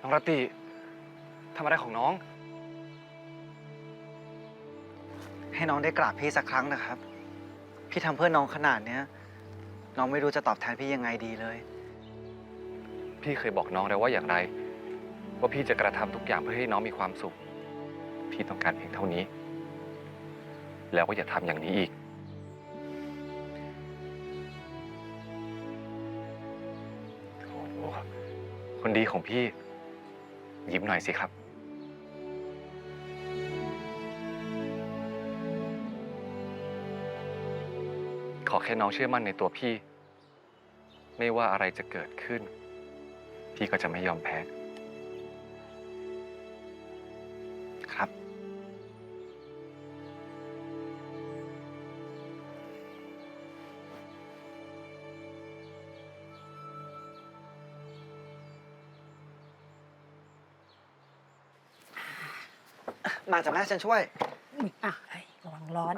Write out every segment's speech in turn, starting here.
น้องรตติทำอะไรของน้อง ให้น้องได้กราบพี่สักครั้งนะครับ พี่ทำเพื่อน้องขนาดเนี้ย น้องไม่รู้จะตอบแทนพี่ยังไงดีเลย พี่เคยบอกน้องแล้วว่าอย่างไร ว่าพี่จะกระทำทุกอย่างเพื่อให้น้องมีความสุข พี่ต้องการเพียงเท่านี้ แล้วก็อย่าทำอย่างนี้อีก โอ้โหคนดีของพี่ ยิ้มหน่อยสิครับ ขอแค่น้องเชื่อมั่นในตัวพี่ ไม่ว่าอะไรจะเกิดขึ้น พี่ก็จะไม่ยอมแพ้ ครับ มาจากแม่ฉันช่วย อุ๊ยอะเฮ้ยระวังร้อน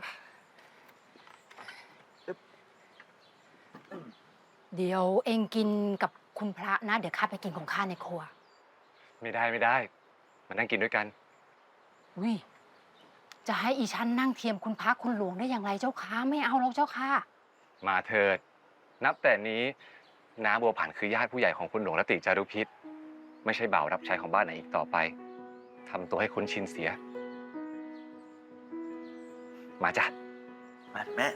เดี๋ยวเองกินกับคุณพระนะ เดี๋ยวข้าไปกินของข้าในครัว ไม่ได้ไม่ได้ มานั่งกินด้วยกันอุ้ยจะให้อีฉันนั่งเทียมคุณพระคุณหลวงได้อย่างไรเจ้าค้าไม่เอาหรอกเจ้าค่ะ มาเถิด นับแต่นี้น้าบัวผันคือญาติผู้ใหญ่ของคุณหลวงรตติจารุพิษ ไม่ใช่บ่าวรับใช้ของบ้านไหนอีกต่อไปทำตัวให้คุ้นชินเสีย มาจ้ะ มาแม่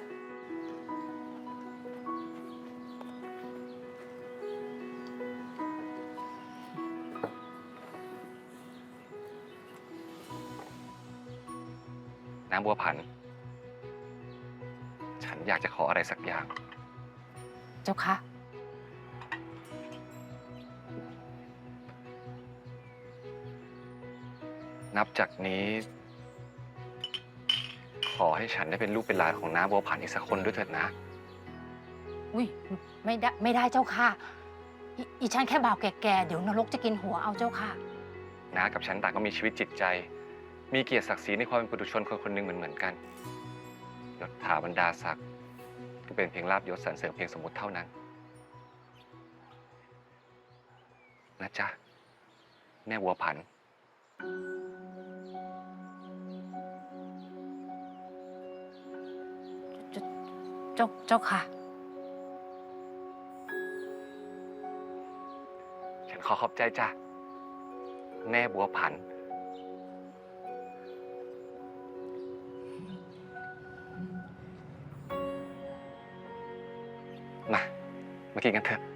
น้ำบัวผัน ฉันอยากจะขออะไรสักอย่าง เจ้าค่ะนับจากนี้ ขอให้ฉันได้เป็นลูกเป็นหลานของน้าบัวผันอีกสักคนด้วยเถิดนะ อุ้ยไม่ได้ไม่ได้เจ้าค่ะอีอีฉันแค่บ่าวแก่ๆเดี๋ยวนรกจะกินหัวเอาเจ้าค่ะน้ากับฉันต่างก็มีชีวิตจิตใจ มีเกียรติศักดิ์ศรีในความเป็นปุถุชนคนคนหนึ่งเหมือนเหมือนๆกันยศถาบรรดาศักดิ์ก็เป็นเพียงลาบยศสรรเสริญเพียงสมมติเท่านั้นนะจ๊ะแม่วัวผัน เจ้าเจ้าค่ะ ฉันขอขอบใจจ้ะ แม่บัวผัน มา มากินกันเถอะ